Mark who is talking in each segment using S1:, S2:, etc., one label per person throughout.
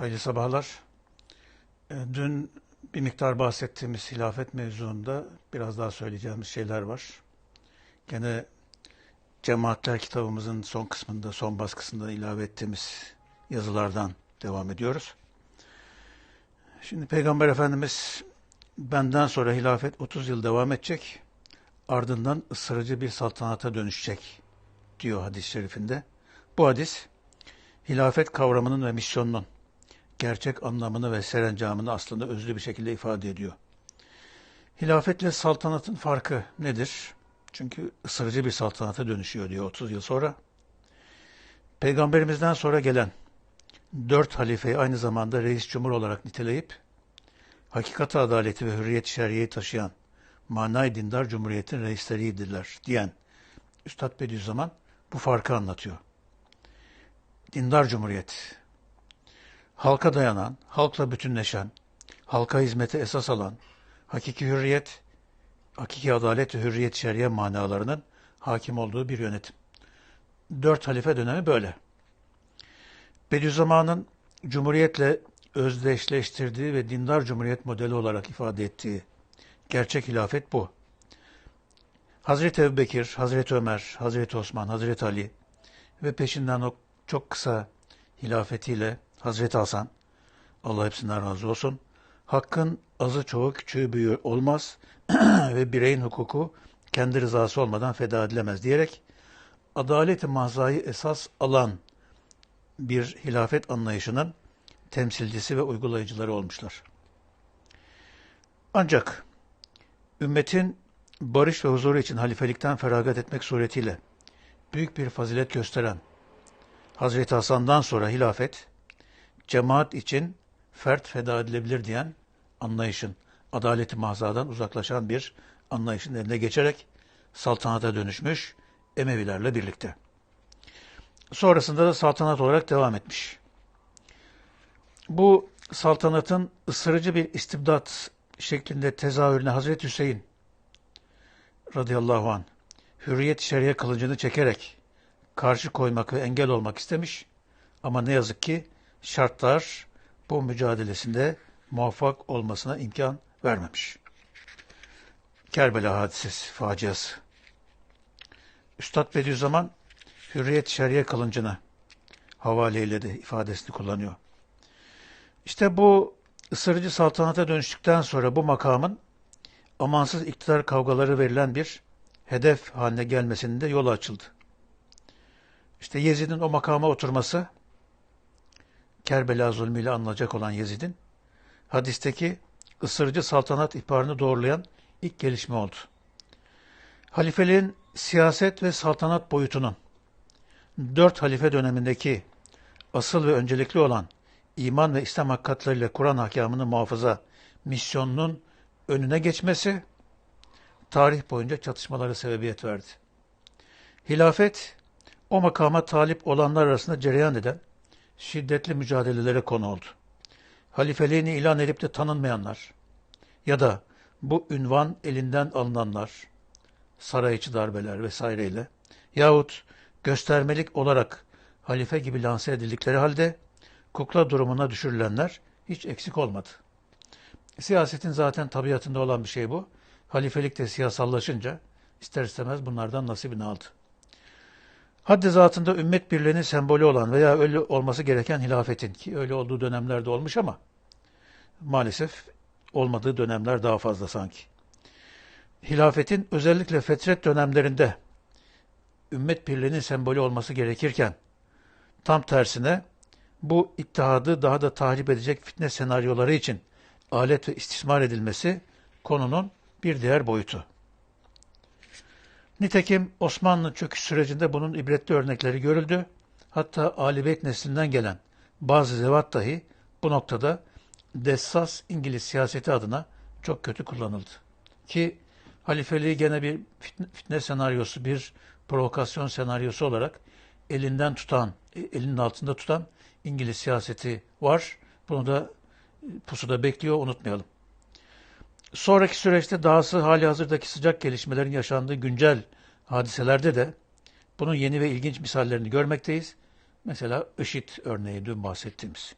S1: Hayırlı sabahlar. E, Dün bir miktar bahsettiğimiz hilafet mevzuunda biraz daha söyleyeceğimiz şeyler var. Gene Cemaatler kitabımızın son kısmında, son baskısında ilave ettiğimiz yazılardan devam ediyoruz. Şimdi Peygamber Efendimiz benden sonra hilafet 30 yıl devam edecek, ardından ısırıcı bir saltanata dönüşecek diyor hadis-i şerifinde. Bu hadis hilafet kavramının ve misyonunun gerçek anlamını ve serencamını aslında özlü bir şekilde ifade ediyor. Hilafetle saltanatın farkı nedir? Çünkü ısırıcı bir saltanata dönüşüyor diyor 30 yıl sonra. Peygamberimizden sonra gelen dört halifeyi aynı zamanda reis cumhur olarak niteleyip hakikat adaleti ve hürriyet şer'iyeyi taşıyan manay dindar cumhuriyetin reisleriydiler diyen Üstad Bediüzzaman bu farkı anlatıyor. Dindar cumhuriyet, halka dayanan, halkla bütünleşen, halka hizmete esas alan, hakiki hürriyet, hakiki adalet ve hürriyet şer'iye manalarının hakim olduğu bir yönetim. Dört halife dönemi böyle. Bediüzzaman'ın cumhuriyetle özdeşleştirdiği ve dindar cumhuriyet modeli olarak ifade ettiği gerçek hilafet bu. Hazreti Ebubekir, Hazreti Ömer, Hazreti Osman, Hazreti Ali ve peşinden o çok kısa hilafetiyle Hazreti Hasan, Allah hepsinden razı olsun, hakkın azı çoğu küçüğü büyüğü olmaz ve bireyin hukuku kendi rızası olmadan feda edilemez diyerek adalet-i mahzayı esas alan bir hilafet anlayışının temsilcisi ve uygulayıcıları olmuşlar. Ancak ümmetin barış ve huzuru için halifelikten feragat etmek suretiyle büyük bir fazilet gösteren Hazreti Hasan'dan sonra hilafet, cemaat için fert feda edilebilir diyen anlayışın, adaleti mahzadan uzaklaşan bir anlayışın eline geçerek saltanata dönüşmüş Emevilerle birlikte. Sonrasında da saltanat olarak devam etmiş. Bu saltanatın ısırıcı bir istibdat şeklinde tezahürüne Hazreti Hüseyin radıyallahu an hürriyet şeriye kılıcını çekerek karşı koymak ve engel olmak istemiş. Ama ne yazık ki şartlar bu mücadelesinde muvaffak olmasına imkan vermemiş. Kerbela hadisesi, faciası. Üstad Bediüzzaman hürriyet şeriye kılıncını havale eyledi ifadesini kullanıyor. İşte bu ısırıcı saltanata dönüştükten sonra bu makamın amansız iktidar kavgaları verilen bir hedef haline gelmesinin de yolu açıldı. İşte Yezid'in o makama oturması, Kerbela zulmüyle anılacak olan Yezid'in, hadisteki ısırıcı saltanat ihbarını doğrulayan ilk gelişme oldu. Halifeliğin siyaset ve saltanat boyutunun dört halife dönemindeki asıl ve öncelikli olan iman ve İslam hakikatlarıyla Kur'an ahkamını muhafaza misyonunun önüne geçmesi tarih boyunca çatışmalara sebebiyet verdi. Hilafet o makama talip olanlar arasında cereyan eden şiddetli mücadelelere konu oldu. Halifeliğini ilan edip de tanınmayanlar ya da bu ünvan elinden alınanlar, saray içi darbeler vesaireyle yahut göstermelik olarak halife gibi lanse edildikleri halde kukla durumuna düşürülenler hiç eksik olmadı. Siyasetin zaten tabiatında olan bir şey bu. Halifelik de siyasallaşınca ister istemez bunlardan nasibini aldı. Haddi zatında ümmet birliğinin sembolü olan veya öyle olması gereken hilafetin ki öyle olduğu dönemlerde olmuş ama maalesef olmadığı dönemler daha fazla sanki. Hilafetin özellikle fetret dönemlerinde ümmet birliğinin sembolü olması gerekirken tam tersine bu ittihadı daha da tahrip edecek fitne senaryoları için alet ve istismar edilmesi konunun bir diğer boyutu. Nitekim Osmanlı çöküş sürecinde bunun ibretli örnekleri görüldü. Hatta Ali Beyt neslinden gelen bazı zevat dahi bu noktada dessas İngiliz siyaseti adına çok kötü kullanıldı. Ki halifeliği gene bir fitne, senaryosu, bir provokasyon senaryosu olarak elinden tutan, elinin altında tutan İngiliz siyaseti var. Bunu da pusuda bekliyor, unutmayalım. Sonraki süreçte dahası hali hazırdaki sıcak gelişmelerin yaşandığı güncel hadiselerde de bunun yeni ve ilginç misallerini görmekteyiz. Mesela IŞİD örneği dün bahsettiğimiz.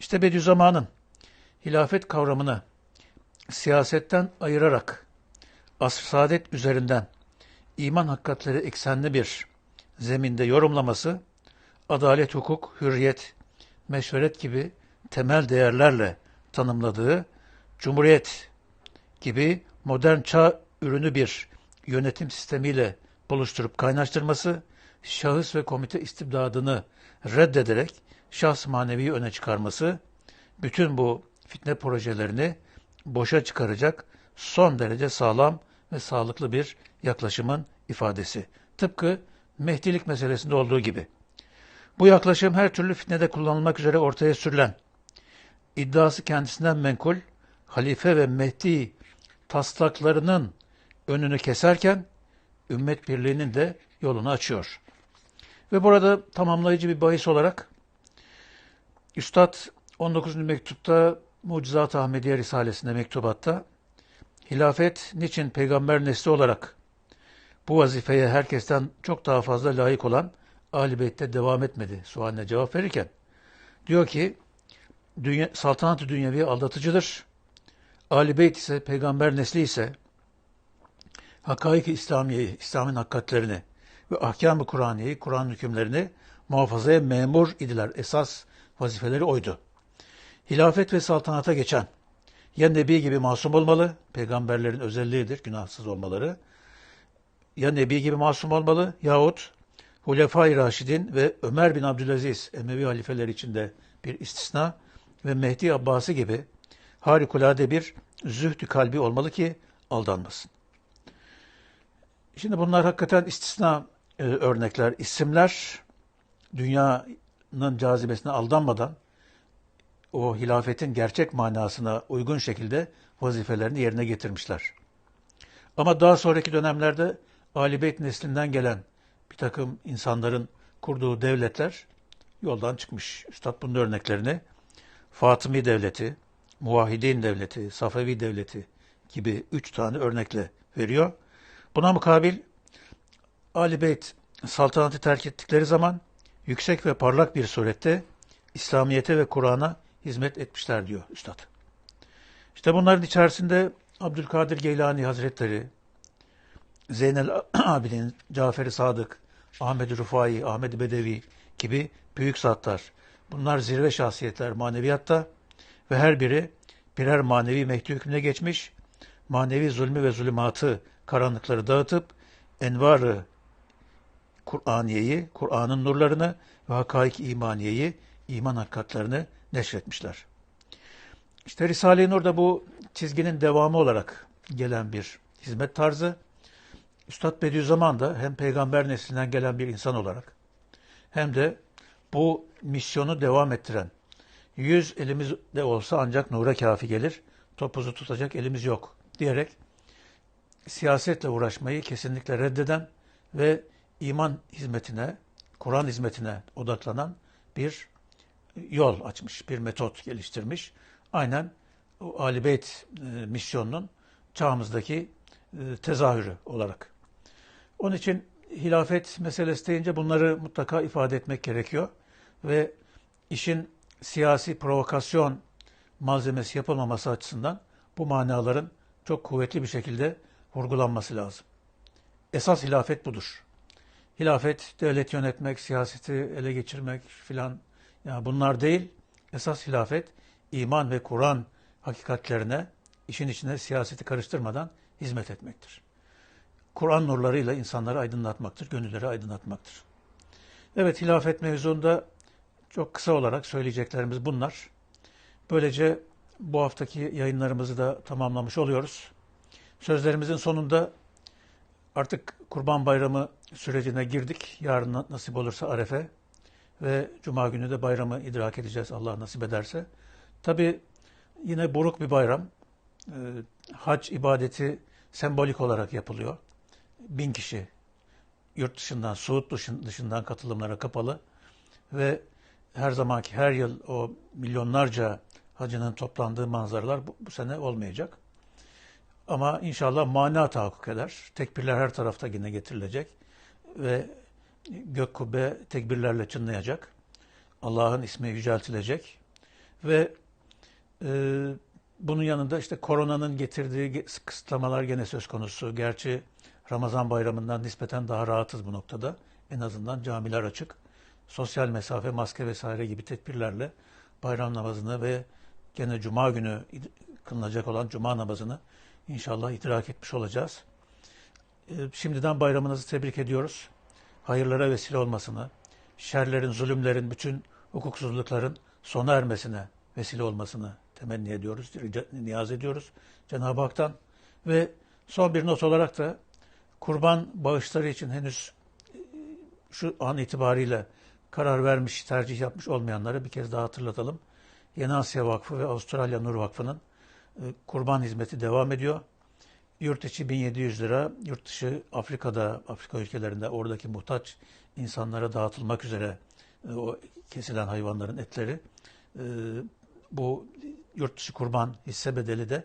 S1: İşte Bediüzzaman'ın hilafet kavramını siyasetten ayırarak asr saadet üzerinden iman hakikatleri eksenli bir zeminde yorumlaması, adalet, hukuk, hürriyet, meşveret gibi temel değerlerle tanımladığı cumhuriyet gibi modern çağ ürünü bir yönetim sistemiyle buluşturup kaynaştırması, şahıs ve komite istibdadını reddederek şahs maneviyi öne çıkarması, bütün bu fitne projelerini boşa çıkaracak son derece sağlam ve sağlıklı bir yaklaşımın ifadesi. Tıpkı Mehdilik meselesinde olduğu gibi. Bu yaklaşım her türlü fitnede kullanılmak üzere ortaya sürülen, iddiası kendisinden menkul, halife ve Mehdi taslaklarının önünü keserken, ümmet birliğinin de yolunu açıyor. Ve burada tamamlayıcı bir bahis olarak, Üstad 19. mektupta Mucizat Ahmediye Risalesi'nde mektubatta, hilafet niçin peygamber nesli olarak bu vazifeye herkesten çok daha fazla layık olan Ali Beyt'te devam etmedi sualine cevap verirken diyor ki dünya, saltanat-ı dünyevi aldatıcıdır. Ali Beyt ise peygamber nesli ise hakaik-i İslamiye'yi, İslam'ın hakikatlerini ve ahkam-ı Kur'aniye'yi, Kur'an hükümlerini muhafazaya memur idiler. Esas vazifeleri oydu. Hilafet ve saltanata geçen ya Nebi gibi masum olmalı, peygamberlerin özelliğidir, günahsız olmaları. Ya Nebi gibi masum olmalı yahut Hulefai Raşidin ve Ömer bin Abdülaziz, Emevi halifeler içinde bir istisna ve Mehdi Abbasi gibi harikulade bir zühdü kalbi olmalı ki aldanmasın. Şimdi bunlar hakikaten istisna e, örnekler, isimler dünyanın cazibesine aldanmadan o hilafetin gerçek manasına uygun şekilde vazifelerini yerine getirmişler. Ama daha sonraki dönemlerde Ali Beyt neslinden gelen bir takım insanların kurduğu devletler yoldan çıkmış. Üstad bunun örneklerini Fatımi Devleti, Muvahhidin Devleti, Safevi Devleti gibi üç tane örnekle veriyor. Buna mukabil Ali Beyt saltanatı terk ettikleri zaman yüksek ve parlak bir surette İslamiyete ve Kur'an'a hizmet etmişler diyor Üstad. İşte bunların içerisinde Abdülkadir Geylani Hazretleri, Zeynel Abidin, Cafer-i Sadık, Ahmet Rufai, Ahmet Bedevi gibi büyük zatlar. Bunlar zirve şahsiyetler maneviyatta ve her biri birer manevi mehdi hükmüne geçmiş, manevi zulmü ve zulümatı, karanlıkları dağıtıp envarı Kur'aniyeyi, Kur'an'ın nurlarını ve hakaik imaniyeyi, iman hakikatlerini neşretmişler. İşte Risale-i Nur da bu çizginin devamı olarak gelen bir hizmet tarzı. Üstad Bediüzzaman da hem peygamber neslinden gelen bir insan olarak hem de bu misyonu devam ettiren yüz elimizde olsa ancak nura kafi gelir, topuzu tutacak elimiz yok diyerek siyasetle uğraşmayı kesinlikle reddeden ve iman hizmetine, Kur'an hizmetine odaklanan bir yol açmış, bir metot geliştirmiş. Aynen o Ali Beyt e, misyonunun çağımızdaki e, tezahürü olarak. Onun için hilafet meselesi deyince bunları mutlaka ifade etmek gerekiyor. Ve işin siyasi provokasyon malzemesi yapılmaması açısından bu manaların çok kuvvetli bir şekilde vurgulanması lazım. Esas hilafet budur. Hilafet, devlet yönetmek, siyaseti ele geçirmek filan yani bunlar değil. Esas hilafet iman ve Kur'an hakikatlerine işin içine siyaseti karıştırmadan hizmet etmektir. Kur'an nurlarıyla insanları aydınlatmaktır, gönülleri aydınlatmaktır. Evet hilafet mevzunda çok kısa olarak söyleyeceklerimiz bunlar. Böylece bu haftaki yayınlarımızı da tamamlamış oluyoruz. Sözlerimizin sonunda artık Kurban Bayramı sürecine girdik. Yarın nasip olursa Arefe ve Cuma günü de bayramı idrak edeceğiz Allah nasip ederse. Tabi yine buruk bir bayram. Ee, hac ibadeti sembolik olarak yapılıyor. Bin kişi yurt dışından, Suud dışından katılımlara kapalı ve her zamanki her yıl o milyonlarca hacının toplandığı manzaralar bu, bu sene olmayacak. Ama inşallah mana tahakkuk eder. Tekbirler her tarafta yine getirilecek ve gök kubbe tekbirlerle çınlayacak. Allah'ın ismi yüceltilecek Ve e, bunun yanında işte koronanın getirdiği ge- kısıtlamalar gene söz konusu. Gerçi Ramazan bayramından nispeten daha rahatız bu noktada. En azından camiler açık. Sosyal mesafe, maske vesaire gibi tedbirlerle bayram namazını ve gene cuma günü kılınacak olan cuma namazını inşallah idrak etmiş olacağız. E, Şimdiden bayramınızı tebrik ediyoruz. Hayırlara vesile olmasını, şerlerin, zulümlerin, bütün hukuksuzlukların sona ermesine vesile olmasını temenni ediyoruz, niyaz ediyoruz Cenab-ı Hak'tan. Ve son bir not olarak da kurban bağışları için henüz e, şu an itibariyle karar vermiş, tercih yapmış olmayanları bir kez daha hatırlatalım. Yeni Asya Vakfı ve Avustralya Nur Vakfı'nın e, kurban hizmeti devam ediyor. Yurt içi 1700 lira, yurt dışı Afrika'da, Afrika ülkelerinde oradaki muhtaç insanlara dağıtılmak üzere e, o kesilen hayvanların etleri. e, Bu yurt dışı kurban hisse bedeli de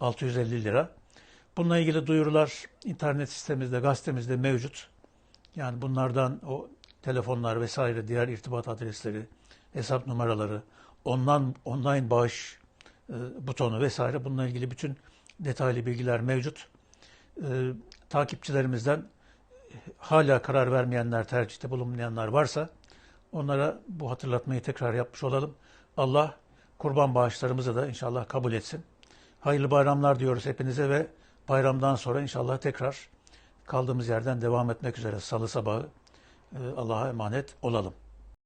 S1: 650 lira. Bununla ilgili duyurular internet sitemizde, gazetemizde mevcut. Yani bunlardan o telefonlar vesaire, diğer irtibat adresleri, hesap numaraları, ondan online bağış e, butonu vesaire bununla ilgili bütün detaylı bilgiler mevcut. E, takipçilerimizden hala karar vermeyenler, tercihte bulunmayanlar varsa onlara bu hatırlatmayı tekrar yapmış olalım. Allah kurban bağışlarımızı da inşallah kabul etsin. Hayırlı bayramlar diyoruz hepinize ve bayramdan sonra inşallah tekrar kaldığımız yerden devam etmek üzere salı sabahı e, Allah'a emanet olalım.